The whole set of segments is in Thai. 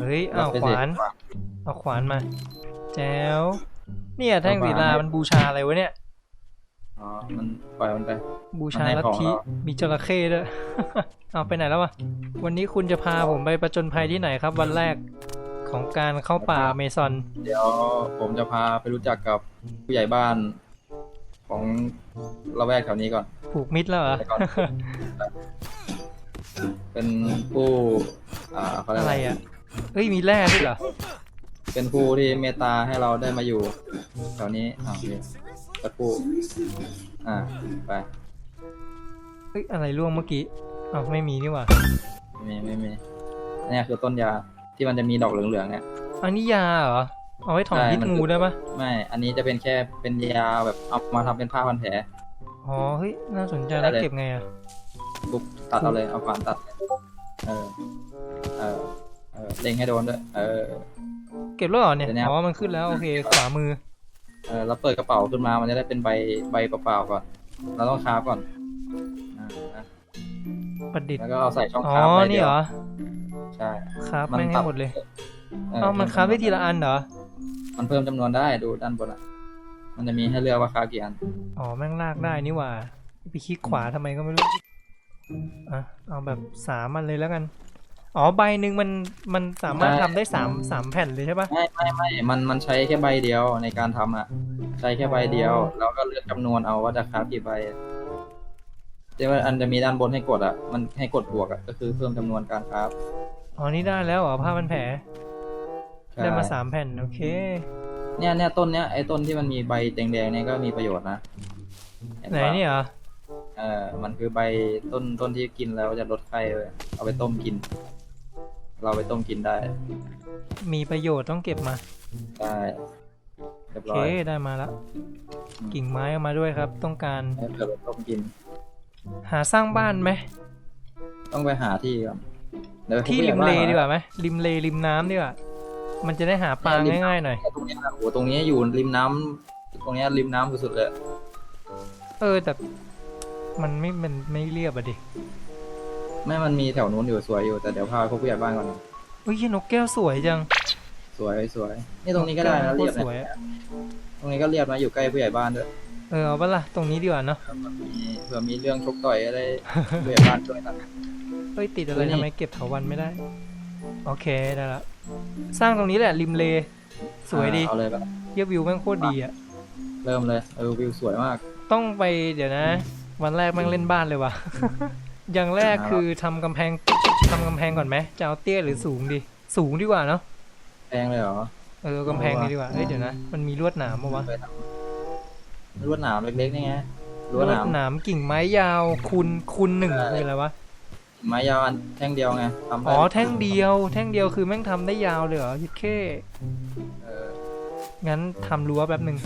เฮ้ยเอาไปขสิวาน เอาขวานมาแจ๋วเนี่ยแท่งศิลามันบูชาอะไรวะเนี่ย อ๋อ มันปล่อยมันไป บูชามันให้ลัทของธิเรามีจระเข้ด้วย เอาไปไหนแล้ววะ วันนี้คุณจะพาผมไปประจนภัยที่ไหนครับ วันแรกของการเข้าป่าเมซอน เดี๋ยวผมจะพาไปรู้จักกับผู้ใหญ่บ้านของละแวกแถวนี้ก่อน ผูกมิตรแล้วเหรอไปก่อนเป็นผู้ อ่าเขาเรียกอะอะไรไรอะเฮ้ยมีแร่ด้วยเหรอเป็นผู้ที่เมตตาให้เราได้มาอยู่แถวนี้อ่าโอเคสักครู่อ่าไปเฮ้ยอะไรร่วงเมื่อกี้อ้าวไม่มีนี่หว่าไม่มีไม่มีเนี่ยคือต้นยาที่มันจะมีดอกเหลืองๆเนี่ย อันนี้ยาเหรอเอาไว้ถอนใช่พิษมัน งูได้ปะไม่ อันนี้จะเป็นแค่เป็นยาแบบเอามาทำเป็นผ้าพันแผล อ๋อเฮ้ยน่าสนใจได้แล้วเลย เก็บไงอะปุ๊บตัดเอาเลยเอาขวานตัด เออ เออเออเล็งให้โดนด้วย เออ เก็บแล้วเหรอเนี่ย เดี๋ยวนะ อ๋อ มันขึ้นแล้วโอเค ขวามือ เออแล้วเปิดกระเป๋าขึ้นมา มันจะได้เป็นใบใบเปล่าๆก่อน เราต้องคาบก่อนอ่านะประดิษฐ์ แล้วก็เอาใส่ช่องอ๋อ คาบใบนี่เดียเหวรอ ใช่ ครับมันแม่งปรัให้บหมดเลยเออเอ้า มันครับได้ทีละอันเหรอ มันเพิ่มจำนวนได้ดูด้านบนอะ มันจะมีให้เลือกว่าคาบกี่อัน อ๋อ แม่งลากได้นี่หว่า ไปคลิกขวาทำไมก็ไม่รู้ อะ เอาแบบสามอันเลยแล้วกัน อ๋อใบหนึ่งมันมันสามารถใช่ทำได้สามสามแผ่นเลยใช่ปะไม่ไม่ไม่มันมันใช้แค่ใบเดียวในการทำอะ ใช้แค่ใบเดียวอ๋อแล้วก็เลือกจำนวนเอาว่าจะคราฟกี่ใบแต่ว่าอันจะมีด้านบนให้กดอะ มันให้กดบวกอะก็คือเพิ่มจำนวนการคราฟอ๋อนี่ได้แล้วเหรอผ้าพันแผลใช่ได้มาสามแผ่นโอเค เนี่ยเนี่ยต้นเนี้ยไอ้ต้นที่มันมีใบแดงๆเนี่ยก็มีประโยชน์นะเปไหนล่าเนี่ยเหรอเออมันคือใบต้นต้นที่กินแล้วจะลดไข้เลยเอาไปต้มกิน เราไปต้มกินได้มีประโยชน์ต้องเก็บมาได้เรียบโอร้เคอยได้มาแล้วอืมกิ่งไม้เอามาด้วยครับ ต้องการให้เผื่อไปต้มกิน หาสร้างบ้านไหมต้องไปหาที่ก่อนเดี๋ยวที่ผู้ใหริญ่มเลบ้นดีกว่าไหมริมเลริมน้ำดีกว่ามันจะได้หาปลาง่ายๆหน่อยตรงเนี้ยโอ้โหตรงนี้อยู่ริมน้ำตรงเนี้ยริมน้ำสุดๆเลย เออแต่มันไม่มันไม่เรียบอะดิ แม่มันมีแถวนู้นอยู่สวยอยู่แต่เดี๋ยวพาไปพบผู้ใหญ่บ้านก่อน อุ้ยนกแก้วสวยจังสวยสวยนี่ตรงนี้ก็ได้นะโคเรีตยบรสวยนะอะตรงนี้ก็เรียบนะอยู่ใกล้ผู้ใหญ่บ้านด้วยเออเอาปะล่ะตรงนี้ดีกว่าเนาะมีเผื่อมีเรื่องชกต่อยอะไร ผู้ใหญ่บ้านด้วยนะเฮ้ยติดอะไรเฮ้ยนี่ ทำไมเก็บเถาวันไม่ได้ โอเคได้ละสร้างตรงนี้แหละริมเลสวยดีอ่าเอาเลยปะเทียบวิวแม่งโคตรดีอะเริ่มเลยเออวิวสวยมากต้องไปเดี๋ยวนะ วันแรกแม่งเล่นบ้านเลยว่ะ อย่างแรกคือทำกำแพงทำกำแพงก่อนไหมจะเอาเตี้ยหรือสูงดี สูงดีกว่าเนาะแพงเลยเหรอเออกำแพงนี้ดีกว่าเอ้ยเดี๋ยวนะมันมีลวดหนามปะวะเคยทำลวดหนามเล็กๆนี่ไงลลววดดหนามหนามกิ่งไม้ยาวคูณคูณหนึ่งใช่คืออะไรวะไม้ยาวอันแท่งเดียวไงทำได้อ๋อแท่งเดียว แท่งเดียวคือแม่งทำได้ยาวเลยเหรอยิดเคเอองั้นทำรั้วแป๊บหนึ่ง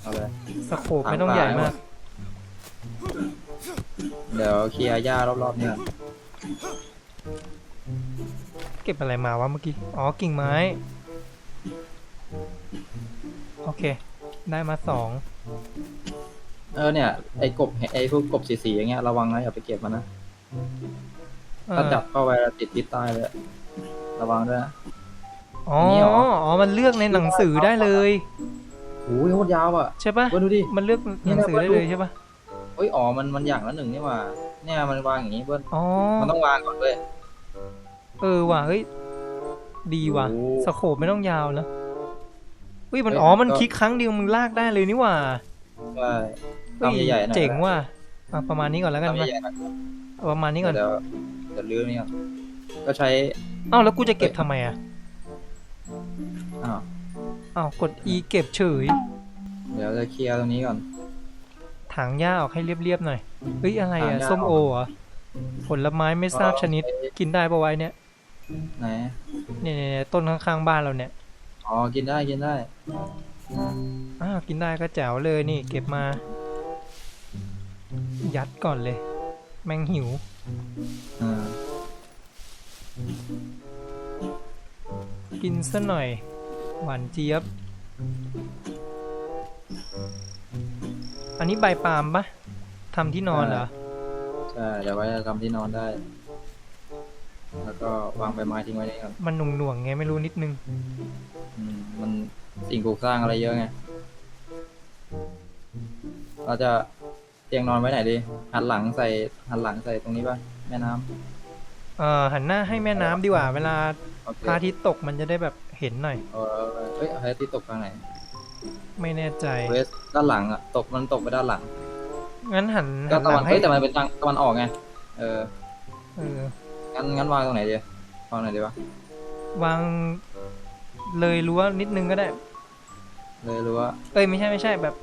เอาเลย สโคปไม่ต้องใหญ่มาก เดี๋ยวเคลียร์หญ้ารอบๆเนี่ย เก็บอะไรมาวะเมื่อกี้ อ๋อ กิ่งไม้ โอเค ได้มาสองเออเนี่ยไอ้กบไอ้พวกกบสีๆอย่างเงี้ยระวังนะอย่าไปเก็บมันนะเออถ้าจับเข้าไปแล้วติดพิษตายเลยระวังด้วยนะ อ๋ออันนี้เหรอ อ๋อ มันเลือกในหนังสือได้เลย โอ้ยโคตรยาวอะใช่ปะเว้ยดูดิ มันเลือกหนังสือได้เลยใช่ปะ เอ้ยอ๋อมันมันอย่างละหนึ่งนี่หว่า เนี่ยมันวางอย่างงี้เบิ้ลอ๋อ มันต้องวางก่อนด้วยเออว่ะเฮ้ย ดีว่ะโอ้สโคปไม่ต้องยาวนะเฮ้ยมันเฮ้ยอ๋อมันก็คลิกครั้งเดียวมึงลากได้เลยนี่หว่าใช่เฮ้ยทำใหญ่ๆหน่อยเจ๋งว่ะอะประมาณนี้ก่อนแล้วกันทำนะใหญ่ๆหน่อยเอาประมาณนี้ก่อนเดี๋ยวเดี๋ยวลื้อนี่ก่อนก็ใช้เอ้าแล้วกูจะเก็บทำไมอะอ้าวอ้าวกด E เก็บเฉยเดี๋ยวจะเคลียร์ตรงนี้ก่อน ถังหญ้าออกให้เรียบๆหน่อยเฮ้ยอะไรถัอะงหญ้าส้มโอเหรอผลไม้ไม่ทราบชนิดกินได้ปะไว้เนี่ยไหนเนี่ยเนี่ยเนี่ยต้นข้างๆบ้านเราเนี่ยอ๋อกินได้กินได้อ้าวกินได้ก็แจ๋วเลยนี่ เก็บมา ยัดก่อนเลย แมงหิวอ่ากินซะหน่อย หวานเจี๊ยบ อันนี้ใบปาล์มปะทำที่นอนเหรอ ใช่เดี๋ยวไว้จะทำที่นอนได้ แล้วก็วางใบไม้ทิ้งไว้นี่ก่อนมันหน่วงหน่วงๆไงไม่รู้นิดนึง อืม มันสิ่งปลูกสร้างอะไรเยอะไง เราจะเตียงนอนไว้ไหนดี หันหลังใส่หันหลังใส่ตรงนี้ป่ะ แม่น้ำเอ่อหันหน้าให้แม่น้ำดีกว่า เวลาโอเคพระอาทิตย์ตกมันจะได้แบบเห็นหน่อย เออเฮ้ยอะไรที่ตกทางไหน ไม่แน่ใจ เวสด้านหลังอะ ตกมันตกไปด้านหลัง งั้นหันก็หันตะหลัวันงให้เฮ้ยแต่มันเป็นทางตะวันออกไง เออ เออ งั้นงั้นวางตรงไหนดีวางไหนดีวะ วางเลยรั้วนิดนึงก็ได้ เลยรู้ว่าเอ้ยไม่ใช่ไม่ใช่แบบ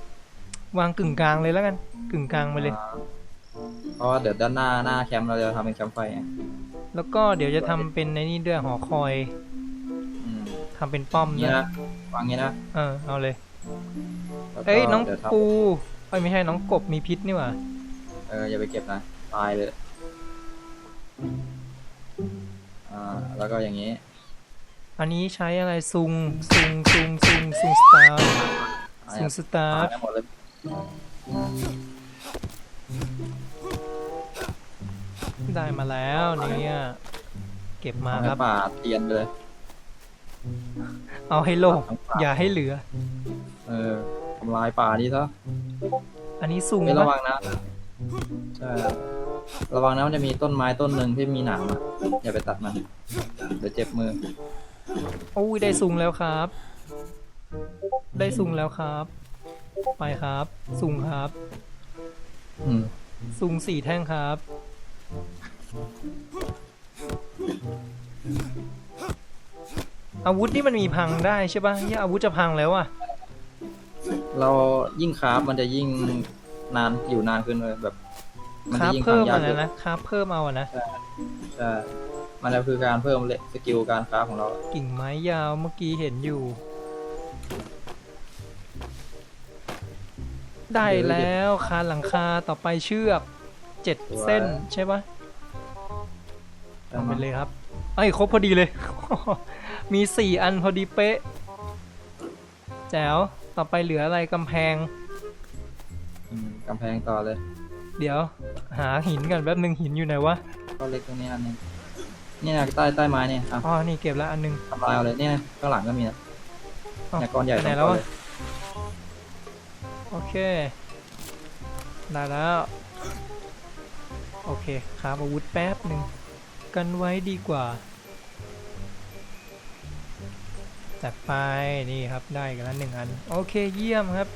วางกึ่งกลางเลยแล้วกัน กึ่งกลางไปเลยอ่าเพราะว่าเดี๋ยวด้านหน้าหน้าแคมป์เราจะทำเป็นแคมป์ไฟไงแล้วก็เดี๋ยวจะทำเป็นในนี่ด้วยหอคอยอืมทำเป็นป้อมงี้นะนะวางงี้นะ เออเอาเลย แล้วก็เอ้ยน้องดี๋ยวทำปูเอ้ยไม่ใช่น้องกบมีพิษนี่หว่าเอออย่าไปเก็บนะตายเลยอ่าแล้วก็อย่างนี้อันนี้ใช้อะไรซุงซุงซุงซุงซุงสตาร์อ่าซุงสตาตายร์ได้หมดเลยได้มาแล้วเนี่ยเก็บมาเอาคให้รับป่าเตียนไปเลย เอาให้โล่งทั้งป่า อย่าให้เหลือ เออทำลายป่านี้ซะอันนี้ซุงไม่ระวัปะงนะใช่ระวังนะมันจะมีต้นไม้ต้นหนึ่งที่มีหนามอะอย่าไปตัดมันเดี๋ยวเจ็บมือโอ้ยได้ซุงแล้วครับ ได้ซุงแล้วครับ ไปครับซุงครับอืมซุงสี่แท่งครับ อาวุธนี่มันมีพังได้ใช่ปะเหียอาวุธจะพังแล้วอะ เรายิ่งคราฟมันจะยิ่งนานอยู่นานขึ้นเลยแบบมันคราจะบยิ่งเพิ่มทำยาอะกขึ้นะนนะคราบเพิ่มเอาอะนะใช่มันจะคือการเพิ่มเลสกิลการคราฟของเรา กิ่งไม้ยาวเมื่อกี้เห็นอยู่ ได้แล้วคานหลังคาต่อไปเชือกเจ็ดเส้นใช่ปะเอาไปเลยครับไอ้ยครบพอดีเลย มีสี่อันพอดีเป๊ะ แจ๋ว ต่อไปเหลืออะไรกำแพง อืมกำแพงต่อเลยเดี๋ยว หาหินกันแป๊บหนึ่งหินอยู่ไหนวะก็เล็กตรงนี้อันหนึงเนี่ยใต้ใต้ไม้เนี่ยอะอ๋อนี่เก็บแล้วอันหนึง ทำลายเอาเลยเนี่ยข้างหลังก็มีนะอ้าวเนี่ยก้อนใหญ่ไปไหนสองแล้วก้อนวะเลยโอเคได้แล้ว โอเคครับอาวุธแป๊บหนึ่งกันไว้ดีกว่า จัดไปนี่ครับได้กันแล้วหนึ่งอันโอเคเยี่ยมครับ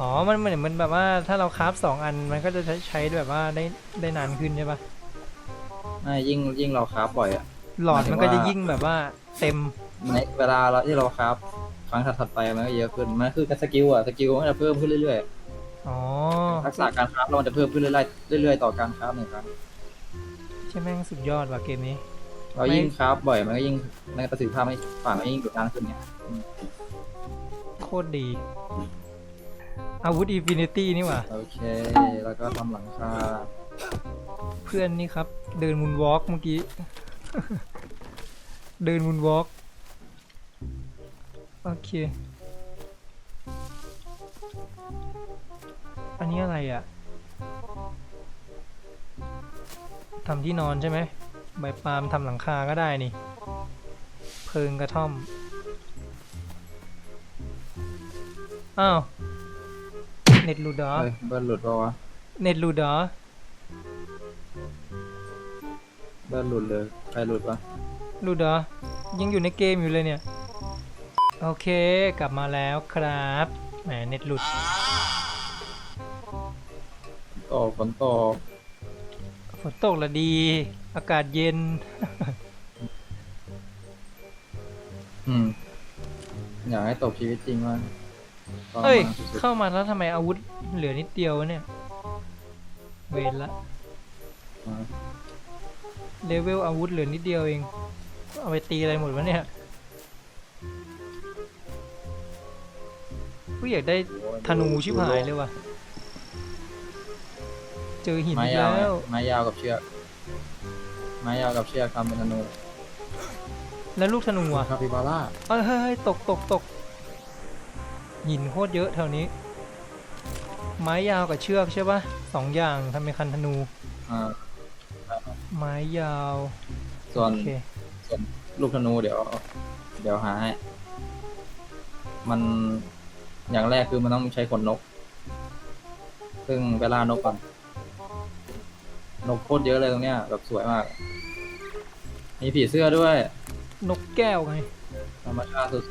อ๋อมันเหมือนมันแบบว่าถ้าเราคราฟสองอันมันก็จะใช้ใช้แบบว่าได้ได้นานขึ้นใช่ปะไม่ยิ่งยิ่งเราคราฟบ่อยอะหลอดมันก็หมายถึจะงว่ายิ่งแบบว่าเต็มในเวลาเราที่เราคราฟครั้งถัดๆไปมันก็เยอะขึ้นมันคือการสกิลอะสกิลมันจะเพิ่มขึ้นเรื่อยอ๋อๆทักษะการคราฟเรามันจะเพิ่มขึ้นเรื่อยๆเรื่อยๆต่อการคราฟหนึ่งครั้งใช่แม่งสุดยอดว่ะเกมนี้ เรายิ่งคราฟบ่อยมันก็ยิ่งในประสิทธิภาพไม่ฝ่ามันยิ่งดุนานขึ้นเนี่ยโคตรดี อาวุธอินฟินิตี้นี่หว่า โอเค แล้วก็ทำหลังคาเพื่อนนี่ครับ เดินมุนวอล์กเมื่อกี้ เดินมุนวอล์กโอเค อันนี้อะไรอะ่ะทำที่นอนใช่ไหม ใบปาล์มทำหลังคาก็ได้นี่ เพิงกระท่อม อ้าว เน็ตหลุดเหรอ เฮ้ยเบิร์ดหลุดปะวะเน็ตหลุดเหรอ เบิร์ดหลุดเลยใครหลุดวะหลุดเหรอ ยังอยู่ในเกมอยู่เลยเนี่ย โอเค กลับมาแล้วครับ แหม เน็ตหลุดตกฝนตกฝนตกละดี อากาศเย็น อืมอยากให้ตกชีวิตจริงว่างทรเอ้ยมานสุดเข้ามาแล้วทำไมอาวุธเหลือนิดเดียววะเนี่ย เวรละๆมาเลเวลอาวุธเหลือนิดเดียวเอง เอาไปตีอะไรหมดวะเนี่ยกูอยากได้ธนูชิบหายเลยว่ะ เจอหินไม้อีกยาวแล้ว ไม้ยาวกับเชือก ไม้ยาวกับเชือกทำเป็นธนูแล้วลูกธนูอะคาปิบาร่าเอ้ยเฮ้ยเฮ้ยตกตกตกหินโคตรเยอะแถวนี้ ไม้ยาวกับเชือกใช่ปะสองอย่างทำเป็นคันธนู อ่าไม้ยาวส่วนโอเคส่วนลูกธนูเดี๋ยว เดี๋ยวหาให้มันอย่างแรกคือมันต้องใช้ขนนก ซึ่งไปล่านกก่อน นกโคตรเยอะเลยตรงเนี้ยแบบสวยมาก มีผีเสื้อด้วย นกแก้วไง ธรรมชาติสุด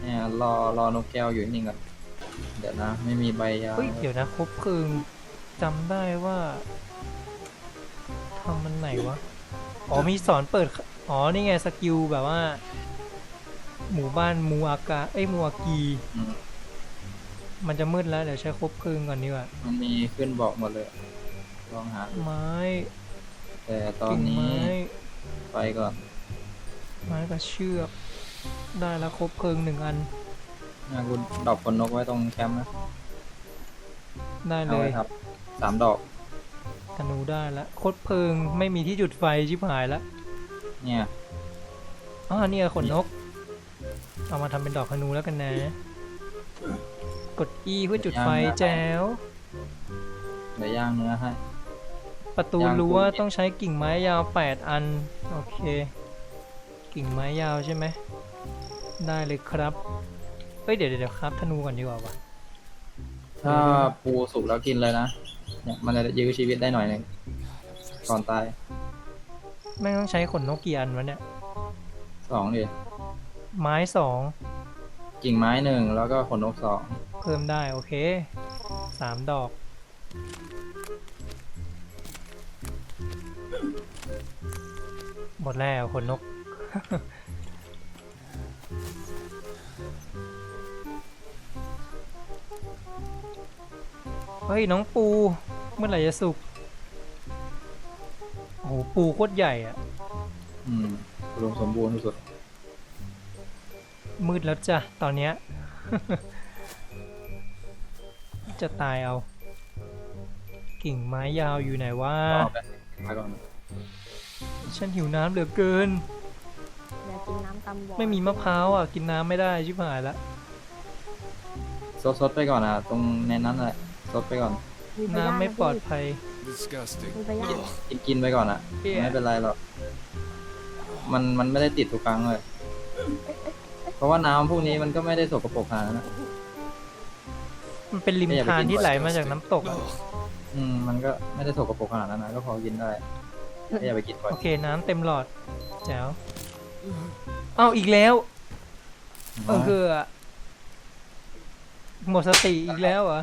เนี่ยรอรอนกแก้วอยู่นิ่งก่อนเดี๋ยวนะ ไม่มีใบยาเฮ้ย เดี๋ยวนะครบเพลิงจำได้ว่าทำมันไหนวะ อ๋อมีสอนเปิด อ๋อ นี่ไงสกิลแบบว่า หมู่บ้านมูอากาเอ้ยมูอากี อืมมันจะมืดแล้ว เดี๋ยวใช้ครบเพลิงก่อนดีกว่า มันมีขึ้นบอกหมดเลย ลองหา ไม้แต่ตอนกิ่งนี้ไม้ ไปก่อน ไม้กับเชือก ได้แล้วครบเพลิงหนึ่งอัน นะคุณดอกขนนกไว้ตรงแคมป์นะได้เอาเลไว้ยครับสามดอก ธนูได้แล้วคดเพลิงไม่มีที่จุดไฟชิบหายแล้วเนี่ย อ๋อเนี่ยขนนก เอามาทำเป็นดอกธนูแล้วกันนะ กด E เพื่อจุดไฟแจ๋วเดี๋ยวย่างเนื้อให้ ประตูย่างรั้วกุ้งต้องใช้กิ่งไม้ยาว 8 อัน โอเค กิ่งไม้ยาวใช่ไหม ได้เลยครับ เอ้ยเดี๋ยวเดี๋ยวเดี๋ยวครับ ธนูก่อนดีกว่าวะถ้าปูสุกแล้วกินเลยนะเนี่ยมันจะยื้อชีวิตได้หน่อยหนึ่งก่อนตายแม่งต้องใช้ขนนกกี่อันวะเนี่ย สองดิไม้สองกิ่งไม้หนึ่งแล้วก็ขนนกสองเพิ่มได้โอเคสามดอก หมดแล้วขนนก เฮ้ย น้องปู เมื่อไหร่จะสุก โอ้โห ปูโคตรใหญ่อะอืมรวมสมบูรณ์ที่สุด มืดแล้วจ้ะ ตอนเนี้ย จะตายเอา กิ่งไม้ยาวอยู่ไหนวะเอาไปไปก่อน ฉันหิวน้ำเหลือเกินเดี๋ยวกินน้ำตำบ่อไม่มีมะพร้าวอะ กินน้ำไม่ได้ชิบหายละซดซดไปก่อนอะ ตรงในนั้นแหละซดไปก่อน มีปน้ำย่างไม่ปลอดภัย Disgusting. มีไปย่างกินกินไปก่อนอะ เหี้ย ไม่เป็นไรหรอก มันมันไม่ได้ติดทุกครั้งเลย เพราะว่าน้ำพวกนี้มันก็ไม่ได้สกปรกขนาดนั้นนะมันมันเป็นริมไม่อยากไปทานกินที่ไหลมาจากน้ำตกอะอืม มันก็ไม่ได้สกปรกขนาดนั้นนะก็พอกินได้ ไม่อย่าไปกินบ่อยโอเคน้ำเต็มหลอดแจ๋วเอ้าอีกแล้วเออคือหมดสติอีกแล้วเหรอ